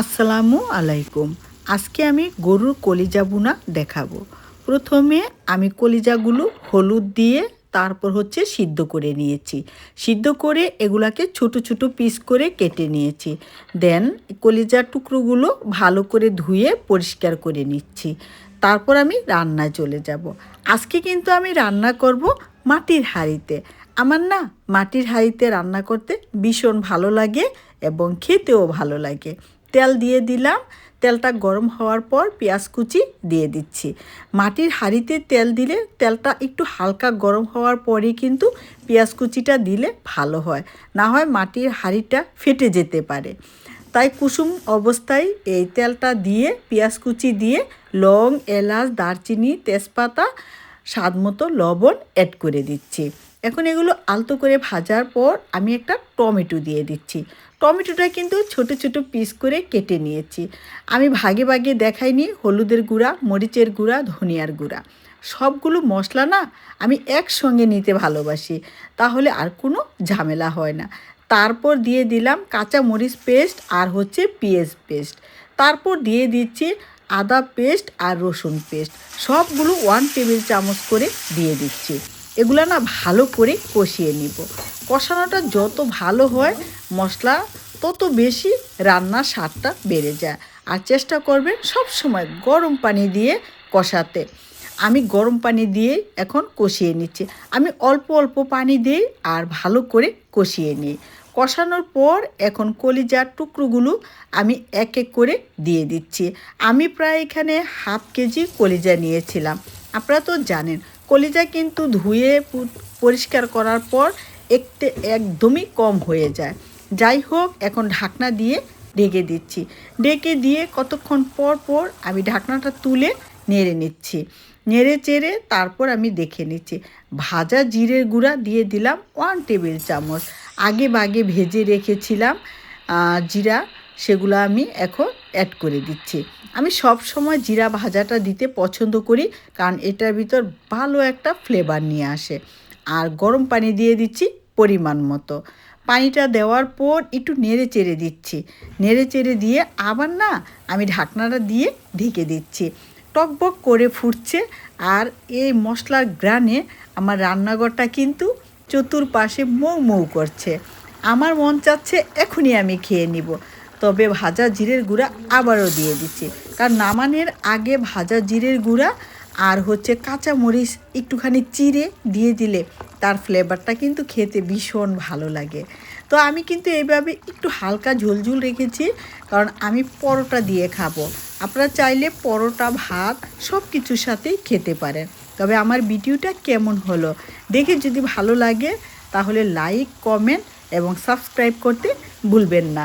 আসসালামু আলাইকুম। আজকে আমি গরুর কলিজা বুনা দেখাবো। প্রথমে আমি কলিজাগুলো হলুদ দিয়ে তারপর হচ্ছে সিদ্ধ করে নিয়েছি। সিদ্ধ করে এগুলাকে ছোট ছোট পিস করে কেটে নিয়েছি। দেন কলিজার টুকরোগুলো ভালো করে ধুয়ে পরিষ্কার করে নিচ্ছি। তারপর আমি রান্নায় চলে যাব। আজকে কিন্তু আমি রান্না করব মাটির হাঁড়িতে। আমার না মাটির হাঁড়িতে রান্না করতে ভীষণ ভালো লাগে এবং খেতেও ভালো লাগে। তেল দিয়ে দিলাম। তেলটা গরম হওয়ার পর পেঁয়াজ কুচি দিয়ে দিচ্ছি। মাটির হাঁড়িতে তেল দিলে তেলটা একটু হালকা গরম হওয়ার পরে কিন্তু পেঁয়াজ কুচিটা দিলে ভালো হয়। না হয় মাটির হাঁড়িটা ফেটে যেতে পারে। তাই কুসুম অবস্থায় এই তেলটা দিয়ে, পেঁয়াজ কুচি দিয়ে লং, এলাচ, দারচিনি, তেজপাতা স্বাদ মতো লবণ অ্যাড করে দিচ্ছি। এখন এগুলো আলতো করে ভাজার পর আমি একটা টমেটো দিয়ে দিচ্ছি। টমেটোটা কিন্তু ছোট ছোট পিস করে কেটে নিয়েছি। আমি ভাগে ভাগে দেখাইনি, হলুদের গুঁড়া, মরিচের গুঁড়া, ধনিয়ার গুঁড়া। সবগুলো মশলা না আমি একসঙ্গে নিতে ভালোবাসি, তাহলে আর কোনো ঝামেলা হয় না। তারপর দিয়ে দিলাম কাঁচা মরিচ পেস্ট আর হচ্ছে পেঁয়াজ পেস্ট। তারপর দিয়ে দিচ্ছি আদা পেস্ট আর রসুন পেস্ট। সবগুলো ওয়ান টেবিল চামচ করে দিয়ে দিচ্ছি। এগুলো না ভালো করে কষিয়ে নিব। কষানোটা যত ভালো হয়, মশলা তত বেশি রান্নার স্বাদটা বেড়ে যায়। আর চেষ্টা করবেন সব সময় গরম পানি দিয়ে কষাতে। আমি গরম পানি দিয়ে এখন কষিয়ে নিচ্ছি। আমি অল্প অল্প পানি দিই আর ভালো করে কষিয়ে নিই। কষানোর পর এখন কলিজার টুকরোগুলো আমি এক এক করে দিয়ে দিচ্ছি। আমি প্রায় এখানে হাফ কেজি কলিজা নিয়েছিলাম। আপনারা তো জানেন কলিজা কিন্তু ধুয়ে পরিষ্কার করার পর একটু, একদমই কম হয়ে যায়। যাই হোক, এখন ঢাকনা দিয়ে ঢেকে দিচ্ছি। ডেকে দিয়ে কতক্ষণ পর পর আমি ঢাকনাটা তুলে নেড়ে নিচ্ছি। নেড়ে চেড়ে তারপর আমি দেখে নিচ্ছি। ভাজা জিরের গুঁড়া দিয়ে দিলাম ওয়ান টেবিল চামচ। আগে বাগে ভেজে রেখেছিলাম জিরা সেগুলো আমি এখন অ্যাড করে দিচ্ছি। আমি সব সময় জিরা ভাজাটা দিতে পছন্দ করি, কারণ এটার ভিতর ভালো একটা ফ্লেভার নিয়ে আসে। আর গরম পানি দিয়ে দিচ্ছি পরিমাণ মতো। পানিটা দেওয়ার পর একটু নেড়ে চেড়ে দিচ্ছি। নেড়ে চেড়ে দিয়ে আবার না আমি ঢাকনাটা দিয়ে ঢেকে দিচ্ছি। টকবক করে ফুটছে আর এই মশলার গ্রানে আমার রান্নাঘরটা কিন্তু চতুর্পাশে মৌ মৌ করছে। আমার মন চাচ্ছে এখনই আমি খেয়ে নিব। তবে ভাজা জিরের গুঁড়া আবারও দিয়ে দিচ্ছি। কারণ নামানের আগে ভাজা জিরের গুঁড়া আর হচ্ছে কাঁচা মরিচ একটুখানি চিড়ে দিয়ে দিলে তার ফ্লেভারটা কিন্তু খেতে ভীষণ ভালো লাগে। তো আমি কিন্তু এইভাবে একটু হালকা ঝোলঝুল রেখেছি, কারণ আমি পরোটা দিয়ে খাব। আপনারা চাইলে পরোটা, ভাত সব কিছুর সাথেই খেতে পারেন। তবে আমার ভিডিওটা কেমন হলো দেখে যদি ভালো লাগে, তাহলে লাইক কমেন্ট এবং সাবস্ক্রাইব করতে ভুলবেন না।